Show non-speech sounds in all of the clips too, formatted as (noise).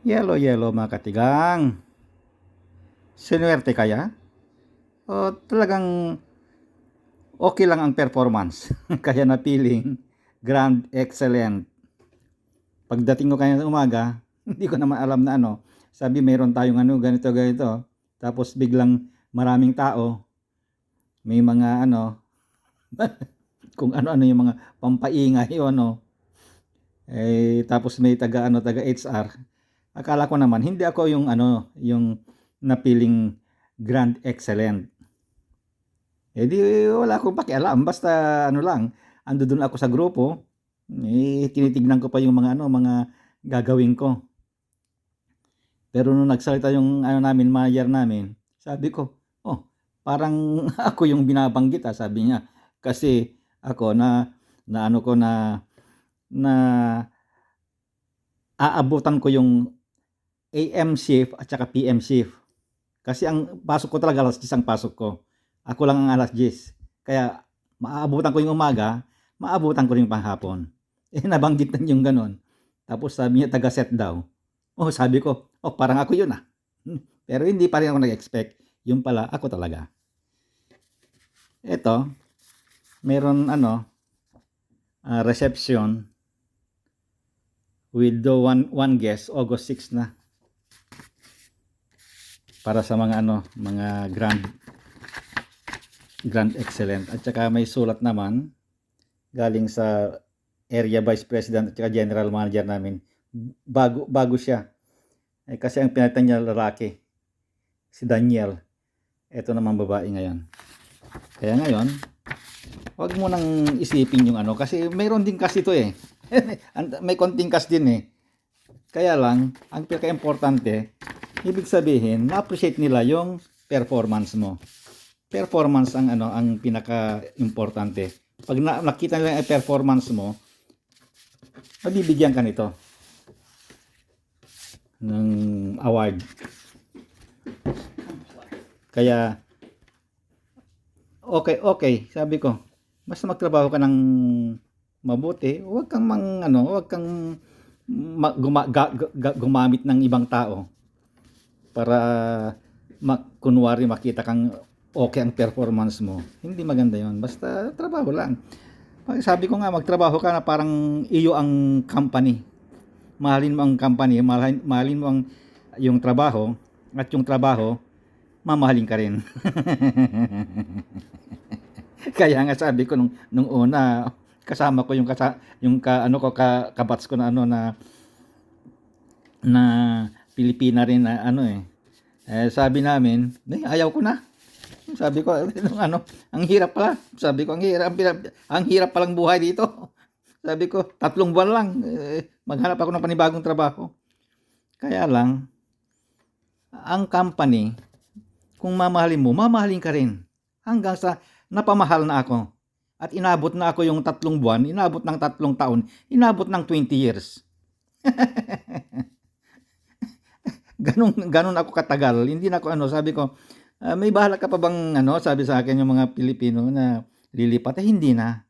Yellow, yellow mga katigang. Sinuwerte kaya? O talagang okay lang ang performance? (laughs) kaya napiling grand excellent. Pagdating ko kaya ng umaga, (laughs) hindi ko naman alam na ano. Sabi mayroon tayong ano, ganito, ganito. Tapos biglang maraming tao. May mga ano, (laughs) kung ano-ano yung mga pampaingay o ano. Eh, tapos may taga ano, taga HR akala ko naman hindi ako yung ano, yung napiling grand excellent. Eh di wala akong pakialam basta ano lang, ando ako sa grupo, eh, tinitignan ko pa yung mga ano, mga gagawin ko. Pero nung nagsalita yung ano namin, manager namin, sabi ko, oh, parang (laughs) ako yung binabanggit ah, sabi niya. Kasi ako na na ano ko na na aabutan ko yung AM shift at saka PM shift. Kasi ang pasok ko talaga alas 10 ang pasok ko. Ako lang ang alas 10. Kaya maaabutan ko yung umaga, maabutan ko rin panghapon. (laughs) Eh nabanggit na yung ganon. Tapos sabi niya taga set daw. Oh, sabi ko, oh parang ako yun ah. (laughs) Pero hindi pa rin ako nag-expect. Yung pala, ako talaga. Ito, meron ano, uh, reception with the one, one guest, August 6 na para sa mga ano, mga grand grand excellent. At saka may sulat naman galing sa area vice president at saka general manager namin. Bago bago siya. Eh, kasi ang pinalitan niya lalaki. Si Daniel. Ito naman babae ngayon. Kaya ngayon, wag mo nang isipin yung ano kasi mayroon din kasi ito eh. (laughs) may konting kas din eh. Kaya lang, ang pinaka-importante, ibig sabihin, na-appreciate nila yung performance mo. Performance ang ano, ang pinaka-importante. Pag na, nakita nila yung performance mo, mabibigyan ka nito ng award. Kaya okay, okay, sabi ko, basta magtrabaho ka ng mabuti, huwag kang mang ano, huwag kang ma, guma, ga, ga, gumamit ng ibang tao para mak, kunwari makita kang okay ang performance mo. Hindi maganda yon Basta trabaho lang. Sabi ko nga, magtrabaho ka na parang iyo ang company. Mahalin mo ang company, mahalin, mahalin mo ang yung trabaho at yung trabaho, mamahalin ka rin. (laughs) Kaya nga sabi ko nung, nung una, kasama ko yung kasa, yung ka, ano ko ka, kabats ko na ano na na Pilipina rin na ano eh. eh sabi namin, eh, ayaw ko na. Sabi ko, ano, ang hirap pala. Sabi ko, ang hirap, ang hirap palang buhay dito. (laughs) Sabi ko, tatlong buwan lang, eh, maghanap ako ng panibagong trabaho. Kaya lang, ang company, kung mamahalin mo, mamahalin ka rin. Hanggang sa napamahal na ako. At inabot na ako yung tatlong buwan, inabot ng tatlong taon, inabot ng 20 years. (laughs) ganun, ganun ako katagal. Hindi na ako ano, sabi ko, uh, may bahala ka pa bang ano, sabi sa akin yung mga Pilipino na lilipat. Eh, hindi na.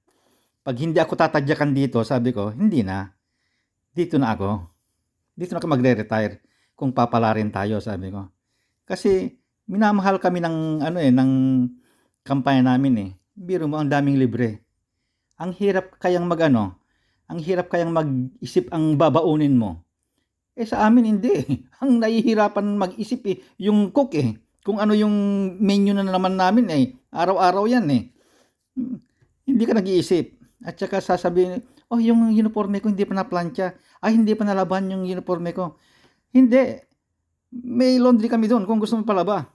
Pag hindi ako tatadyakan dito, sabi ko, hindi na. Dito na ako. Dito na ako magre-retire kung papalarin tayo, sabi ko. Kasi minamahal kami ng ano eh, ng kampanya namin eh. Biro mo, ang daming libre. Ang hirap kayang magano, ang hirap kayang mag-isip ang babaunin mo eh sa amin hindi. (laughs) Ang nahihirapan mag-isip eh, yung cook eh. Kung ano yung menu na naman namin eh. Araw-araw yan eh. Hmm, hindi ka nag-iisip. At saka sasabihin, oh yung uniforme ko hindi pa na-plancha. Ay hindi pa nalaban yung uniforme ko. Hindi. May laundry kami doon kung gusto mo palaba.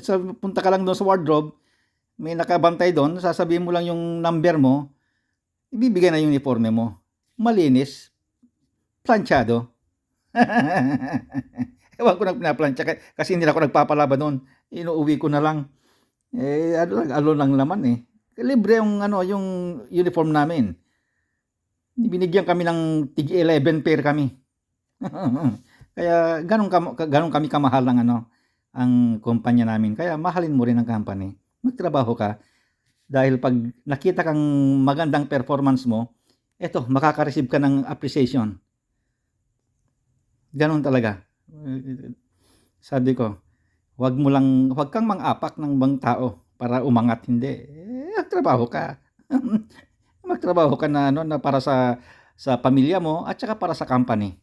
Sa, punta ka lang doon sa wardrobe, may nakabantay doon, sasabihin mo lang yung number mo, ibibigay na yung uniforme mo. Malinis, planchado. (laughs) Ewan ko nang pinaplansya kasi hindi na ako nagpapalaba noon. Inuuwi ko na lang. Eh, ano lang, alo lang naman eh. Libre yung, ano, yung uniform namin. Binigyan kami ng tig 11 pair kami. (laughs) Kaya ganun, kam, ganun kami kamahal ng ano, ang kumpanya namin. Kaya mahalin mo rin ang company. Magtrabaho ka. Dahil pag nakita kang magandang performance mo, eto, makaka-receive ka ng appreciation Ganun talaga. Sabi ko, wag mo lang, wag kang mang-apak ng bang tao para umangat. Hindi. Eh, magtrabaho ka. (laughs) magtrabaho ka na, ano, na para sa sa pamilya mo at saka para sa company.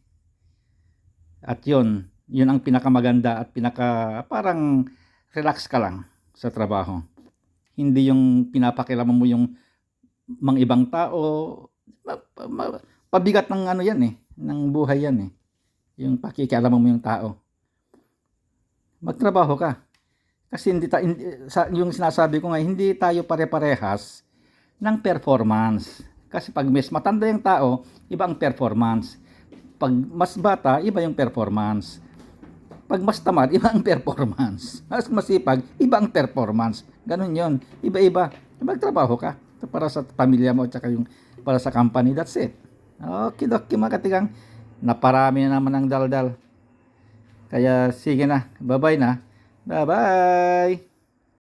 At yun, yun ang pinakamaganda at pinaka parang relax ka lang sa trabaho. Hindi yung pinapakilaman mo yung mga ibang tao. Pabigat ng ano yan eh, ng buhay yan eh. Yung pakikialaman mo yung tao. Magtrabaho ka. Kasi hindi, ta, hindi sa, yung sinasabi ko nga, hindi tayo pare-parehas ng performance. Kasi pag mas matanda yung tao, iba ang performance. Pag mas bata, iba yung performance. Pag mas tamad, (laughs) iba ang performance. Mas masipag, iba ang performance. Ganun yon Iba-iba. Magtrabaho ka para sa pamilya mo at saka yung para sa company. That's it. Okay, okay mga katigang. Naparami na naman ang daldal. Kaya sige na. Bye-bye na. Bye-bye.